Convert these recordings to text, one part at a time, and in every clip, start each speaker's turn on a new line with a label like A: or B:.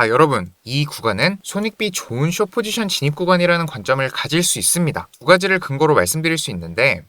A: 아, 여러분, 이 구간은 손익비 좋은 숏 포지션 진입 구간이라는 관점을 가질 수 있습니다. 두 가지를 근거로 말씀드릴 수 있는데,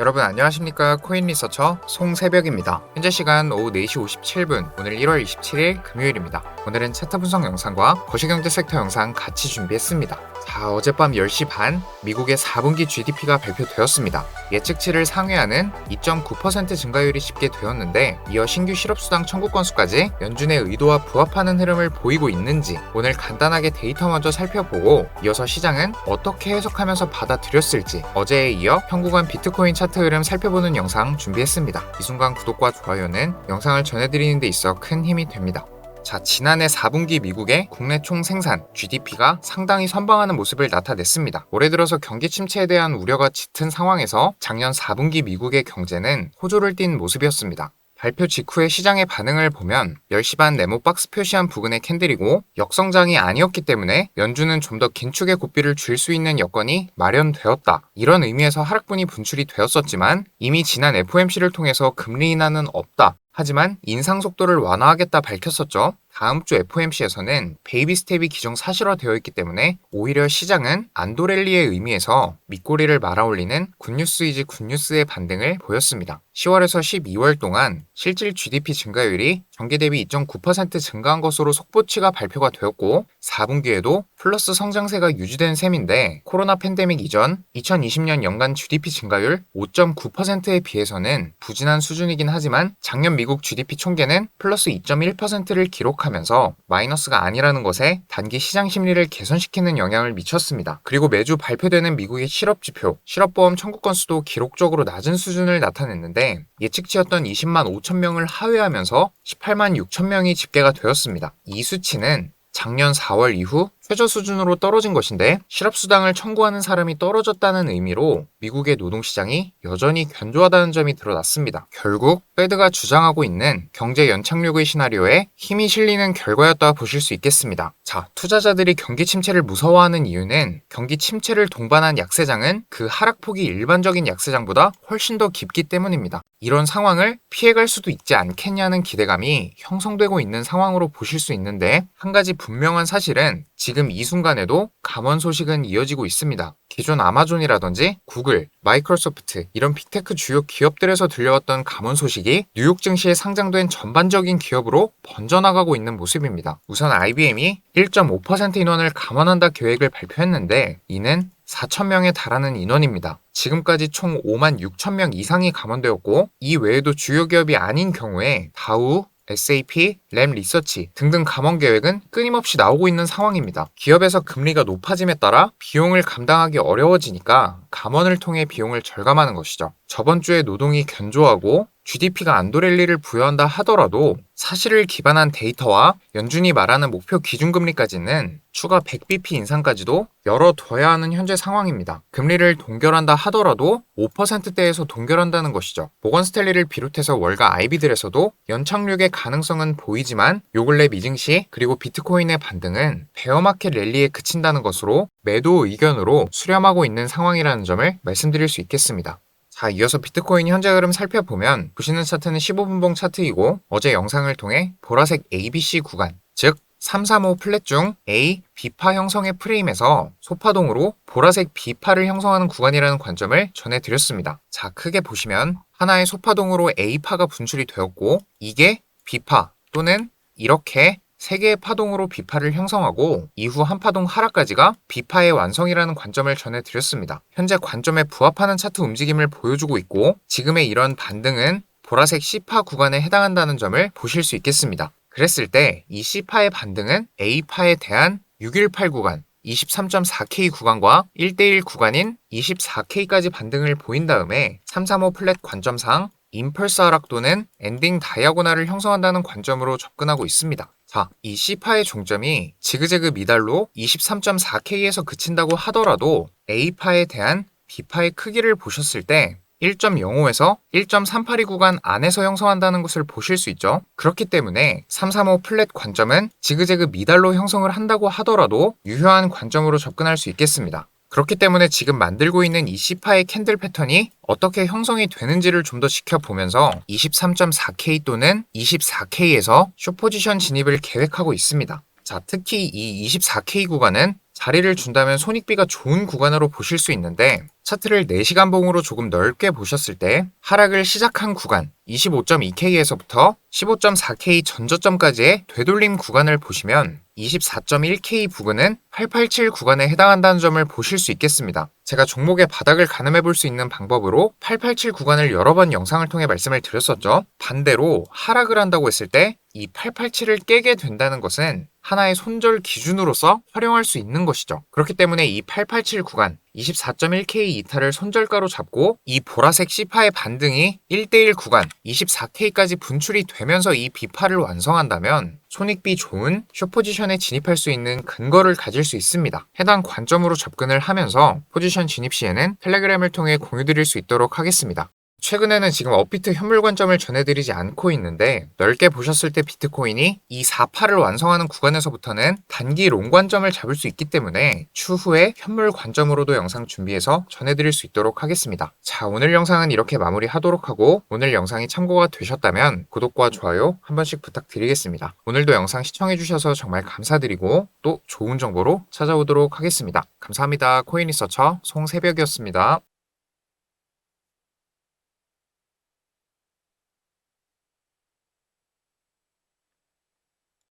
A: 여러분 안녕하십니까 코인 리서처 송새벽입니다. 현재 시간 오후 4시 57분 오늘 1월 27일 금요일입니다. 오늘은 차트 분석 영상과 거시경제 섹터 영상 같이 준비했습니다. 자 어젯밤 10시 반 미국의 4분기 GDP가 발표되었습니다. 예측치를 상회하는 2.9% 증가율이 집계되었는데 이어 신규 실업수당 청구 건수까지 연준의 의도와 부합하는 흐름을 보이고 있는지 오늘 간단하게 데이터 먼저 살펴보고 이어서 시장은 어떻게 해석하면서 받아들였을지 어제에 이어 평구간 비트코인 차트 흐름 살펴보는 영상 준비했습니다. 이 순간 구독과 좋아요는 영상을 전해드리는 데 있어 큰 힘이 됩니다. 자, 지난해 4분기 미국의 국내 총 생산 GDP가 상당히 선방하는 모습을 나타냈습니다. 올해 들어서 경기 침체에 대한 우려가 짙은 상황에서 작년 4분기 미국의 경제는 호조를 띈 모습이었습니다. 발표 직후의 시장의 반응을 보면 10시 반 네모 박스 표시한 부근의 캔들이고 역성장이 아니었기 때문에 연준은 좀 더 긴축의 고삐를 줄 수 있는 여건이 마련되었다. 이런 의미에서 하락분이 분출이 되었었지만 이미 지난 FOMC를 통해서 금리 인하는 없다. 하지만 인상 속도를 완화하겠다 밝혔었죠. 다음 주 FOMC에서는 베이비 스텝이 기정 사실화되어 있기 때문에 오히려 시장은 안도렐리의 의미에서 밑꼬리를 말아올리는 굿뉴스이지 굿뉴스의 반등을 보였습니다. 10월에서 12월 동안 실질 GDP 증가율이 전기 대비 2.9% 증가한 것으로 속보치가 발표가 되었고 4분기에도 플러스 성장세가 유지된 셈인데 코로나 팬데믹 이전 2020년 연간 GDP 증가율 5.9%에 비해서는 부진한 수준이긴 하지만 작년 미국 GDP 총계는 플러스 2.1%를 기록하면서 마이너스가 아니라는 것에 단기 시장 심리를 개선시키는 영향을 미쳤습니다. 그리고 매주 발표되는 미국의 실업지표, 실업보험 청구 건수도 기록적으로 낮은 수준을 나타냈는데 예측치였던 20만 5천 명을 하회하면서 18만 6천 명이 집계가 되었습니다. 이 수치는 작년 4월 이후 최저 수준으로 떨어진 것인데 실업수당을 청구하는 사람이 떨어졌다는 의미로 미국의 노동시장이 여전히 견조하다는 점이 드러났습니다. 결국 페드가 주장하고 있는 경제 연착륙의 시나리오에 힘이 실리는 결과였다 보실 수 있겠습니다. 자, 투자자들이 경기 침체를 무서워하는 이유는 경기 침체를 동반한 약세장은 그 하락폭이 일반적인 약세장보다 훨씬 더 깊기 때문입니다. 이런 상황을 피해갈 수도 있지 않겠냐는 기대감이 형성되고 있는 상황으로 보실 수 있는데 한 가지 분명한 사실은 지금 이 순간에도 감원 소식은 이어지고 있습니다. 기존 아마존이라든지 구글, 마이크로소프트 이런 빅테크 주요 기업들에서 들려왔던 감원 소식이 뉴욕 증시에 상장된 전반적인 기업으로 번져나가고 있는 모습입니다. 우선 IBM이 1.5% 인원을 감원한다 계획을 발표했는데 이는 4천명에 달하는 인원입니다. 지금까지 총 5만 6천명 이상이 감원되었고 이 외에도 주요 기업이 아닌 경우에 다우, SAP, 램 리서치 등등 감원 계획은 끊임없이 나오고 있는 상황입니다. 기업에서 금리가 높아짐에 따라 비용을 감당하기 어려워지니까 감원을 통해 비용을 절감하는 것이죠. 저번 주에 노동이 견조하고 GDP가 안도렐리를 부여한다 하더라도 사실을 기반한 데이터와 연준이 말하는 목표 기준금리까지는 추가 100bp 인상까지도 열어둬야 하는 현재 상황입니다. 금리를 동결한다 하더라도 5%대에서 동결한다는 것이죠. 모건 스텔리를 비롯해서 월가 아이비들에서도 연착륙의 가능성은 보이지만 요 근래 미증 시 그리고 비트코인의 반등은 베어마켓 랠리에 그친다는 것으로 매도 의견으로 수렴하고 있는 상황이라는 점을 말씀드릴 수 있겠습니다. 자, 이어서 비트코인 현재 흐름 살펴보면 보시는 차트는 15분봉 차트이고 어제 영상을 통해 보라색 ABC 구간, 즉 335 플랫 중 A, B파 형성의 프레임에서 소파동으로 보라색 B파를 형성하는 구간이라는 관점을 전해드렸습니다. 자, 크게 보시면 하나의 소파동으로 A파가 분출이 되었고 이게 B파 또는 이렇게 세 개의 파동으로 비파를 형성하고 이후 한 파동 하락까지가 비파의 완성이라는 관점을 전해드렸습니다. 현재 관점에 부합하는 차트 움직임을 보여주고 있고 지금의 이런 반등은 보라색 C파 구간에 해당한다는 점을 보실 수 있겠습니다. 그랬을 때 이 C파의 반등은 A파에 대한 618 구간, 23.4K 구간과 1대1 구간인 24K까지 반등을 보인 다음에 335 플랫 관점상 임펄스 하락 또는 엔딩 다이아고나를 형성한다는 관점으로 접근하고 있습니다. 자, 이 C파의 종점이 지그재그 미달로 23.4K에서 그친다고 하더라도 A파에 대한 B파의 크기를 보셨을 때 1.05에서 1.382 구간 안에서 형성한다는 것을 보실 수 있죠. 그렇기 때문에 335 플랫 관점은 지그재그 미달로 형성을 한다고 하더라도 유효한 관점으로 접근할 수 있겠습니다. 그렇기 때문에 지금 만들고 있는 이 C파의 캔들 패턴이 어떻게 형성이 되는지를 좀 더 지켜보면서 23.4K 또는 24K에서 숏포지션 진입을 계획하고 있습니다. 자, 특히 이 24K 구간은 자리를 준다면 손익비가 좋은 구간으로 보실 수 있는데 차트를 4시간 봉으로 조금 넓게 보셨을 때 하락을 시작한 구간 25.2K에서부터 15.4K 전저점까지의 되돌림 구간을 보시면 24.1K 부근은 887 구간에 해당한다는 점을 보실 수 있겠습니다. 제가 종목의 바닥을 가늠해 볼 수 있는 방법으로 887 구간을 여러 번 영상을 통해 말씀을 드렸었죠. 반대로 하락을 한다고 했을 때 이 887을 깨게 된다는 것은 하나의 손절 기준으로서 활용할 수 있는 것이죠. 그렇기 때문에 이 887 구간 24.1K 이탈을 손절가로 잡고 이 보라색 C파의 반등이 1대1 구간 24K까지 분출이 되면서 이 B파를 완성한다면 손익비 좋은 숏포지션에 진입할 수 있는 근거를 가질 수 있습니다. 해당 관점으로 접근을 하면서 포지션 진입 시에는 텔레그램을 통해 공유드릴 수 있도록 하겠습니다. 최근에는 지금 업비트 현물 관점을 전해드리지 않고 있는데 넓게 보셨을 때 비트코인이 이 4파를 완성하는 구간에서부터는 단기 롱 관점을 잡을 수 있기 때문에 추후에 현물 관점으로도 영상 준비해서 전해드릴 수 있도록 하겠습니다. 자 오늘 영상은 이렇게 마무리하도록 하고 오늘 영상이 참고가 되셨다면 구독과 좋아요 한 번씩 부탁드리겠습니다. 오늘도 영상 시청해주셔서 정말 감사드리고 또 좋은 정보로 찾아오도록 하겠습니다. 감사합니다. 코인리서처 송새벽이었습니다.